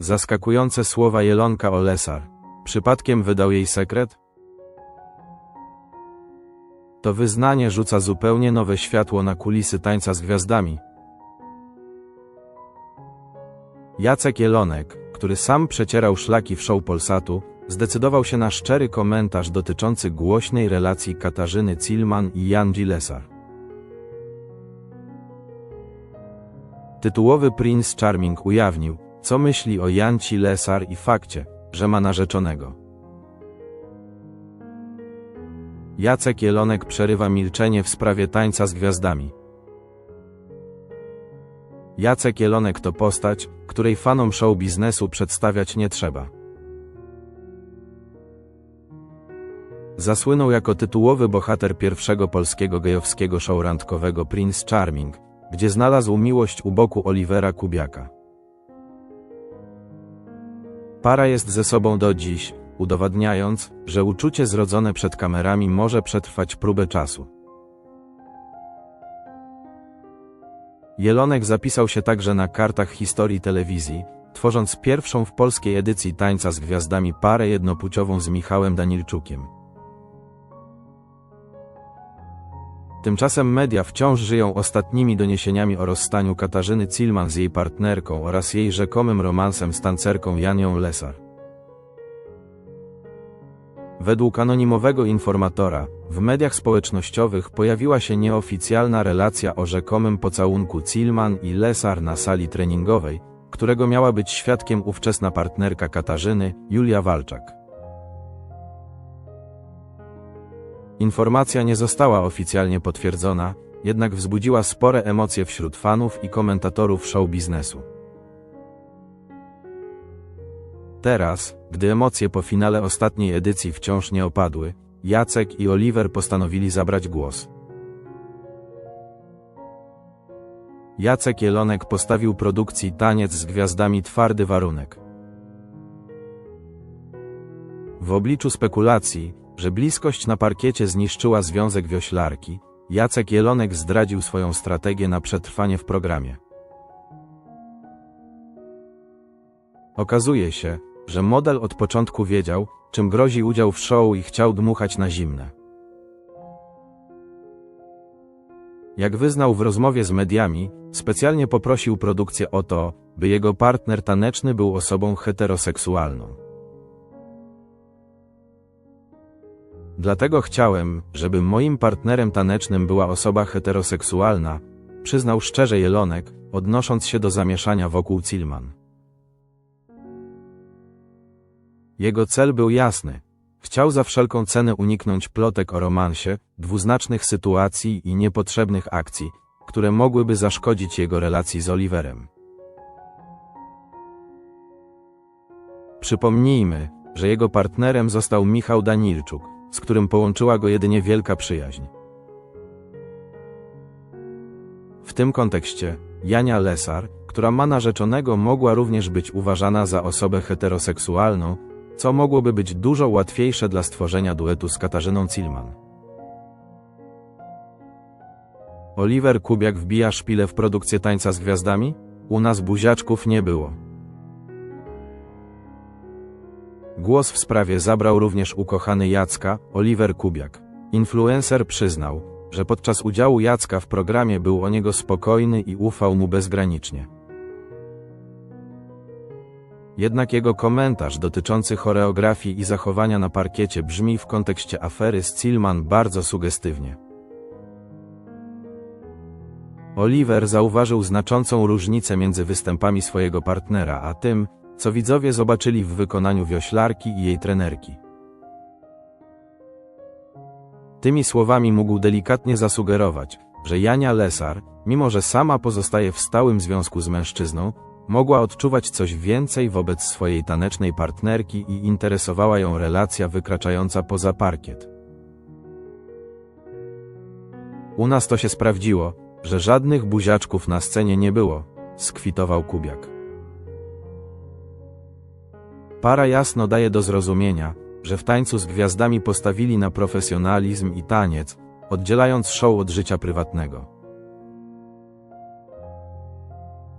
Zaskakujące słowa Jelonka Olesar. Przypadkiem wydał jej sekret? To wyznanie rzuca zupełnie nowe światło na kulisy tańca z gwiazdami. Jacek Jelonek, który sam przecierał szlaki w show Polsatu, zdecydował się na szczery komentarz dotyczący głośnej relacji Katarzyny Cillman i Jan Lesar. Tytułowy Prince Charming ujawnił, co myśli o Janci Lesar i fakcie, że ma narzeczonego. Jacek Jelonek przerywa milczenie w sprawie tańca z gwiazdami. Jacek Jelonek to postać, której fanom show biznesu przedstawiać nie trzeba. Zasłynął jako tytułowy bohater pierwszego polskiego gejowskiego show randkowego Prince Charming, gdzie znalazł miłość u boku Olivera Kubiaka. Para jest ze sobą do dziś, udowadniając, że uczucie zrodzone przed kamerami może przetrwać próbę czasu. Jelonek zapisał się także na kartach historii telewizji, tworząc pierwszą w polskiej edycji Tańca z Gwiazdami parę jednopłciową z Michałem Danilczukiem. Tymczasem media wciąż żyją ostatnimi doniesieniami o rozstaniu Katarzyny Cillman z jej partnerką oraz jej rzekomym romansem z tancerką Janią Lesar. Według anonimowego informatora, w mediach społecznościowych pojawiła się nieoficjalna relacja o rzekomym pocałunku Cillman i Lesar na sali treningowej, którego miała być świadkiem ówczesna partnerka Katarzyny, Julia Walczak. Informacja nie została oficjalnie potwierdzona, jednak wzbudziła spore emocje wśród fanów i komentatorów show biznesu. Teraz, gdy emocje po finale ostatniej edycji wciąż nie opadły, Jacek i Oliver postanowili zabrać głos. Jacek Jelonek postawił produkcji Taniec z gwiazdami twardy warunek. W obliczu spekulacji, że bliskość na parkiecie zniszczyła związek wioślarki, Jacek Jelonek zdradził swoją strategię na przetrwanie w programie. Okazuje się, że model od początku wiedział, czym grozi udział w show i chciał dmuchać na zimne. Jak wyznał w rozmowie z mediami, specjalnie poprosił produkcję o to, by jego partner taneczny był osobą heteroseksualną. Dlatego chciałem, żeby moim partnerem tanecznym była osoba heteroseksualna, przyznał szczerze Jelonek, odnosząc się do zamieszania wokół Cillman. Jego cel był jasny. Chciał za wszelką cenę uniknąć plotek o romansie, dwuznacznych sytuacji i niepotrzebnych akcji, które mogłyby zaszkodzić jego relacji z Oliverem. Przypomnijmy, że jego partnerem został Michał Danilczuk, z którym połączyła go jedynie wielka przyjaźń. W tym kontekście, Jania Lesar, która ma narzeczonego, mogła również być uważana za osobę heteroseksualną, co mogłoby być dużo łatwiejsze dla stworzenia duetu z Katarzyną Cillman. Oliver Kubiak wbija szpilę w produkcję Tańca z Gwiazdami? U nas buziaczków nie było. Głos w sprawie zabrał również ukochany Jacka, Oliver Kubiak. Influencer przyznał, że podczas udziału Jacka w programie był o niego spokojny i ufał mu bezgranicznie. Jednak jego komentarz dotyczący choreografii i zachowania na parkiecie brzmi w kontekście afery z Cillman bardzo sugestywnie. Oliver zauważył znaczącą różnicę między występami swojego partnera a tym, co widzowie zobaczyli w wykonaniu wioślarki i jej trenerki. Tymi słowami mógł delikatnie zasugerować, że Jania Lesar, mimo że sama pozostaje w stałym związku z mężczyzną, mogła odczuwać coś więcej wobec swojej tanecznej partnerki i interesowała ją relacja wykraczająca poza parkiet. U nas to się sprawdziło, że żadnych buziaczków na scenie nie było, skwitował Kubiak. Para jasno daje do zrozumienia, że w tańcu z gwiazdami postawili na profesjonalizm i taniec, oddzielając show od życia prywatnego.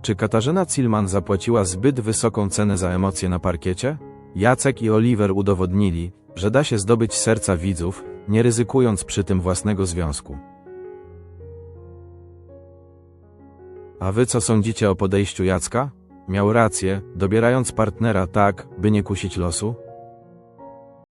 Czy Katarzyna Cilman zapłaciła zbyt wysoką cenę za emocje na parkiecie? Jacek i Oliver udowodnili, że da się zdobyć serca widzów, nie ryzykując przy tym własnego związku. A wy co sądzicie o podejściu Jacka? Miał rację, dobierając partnera tak, by nie kusić losu?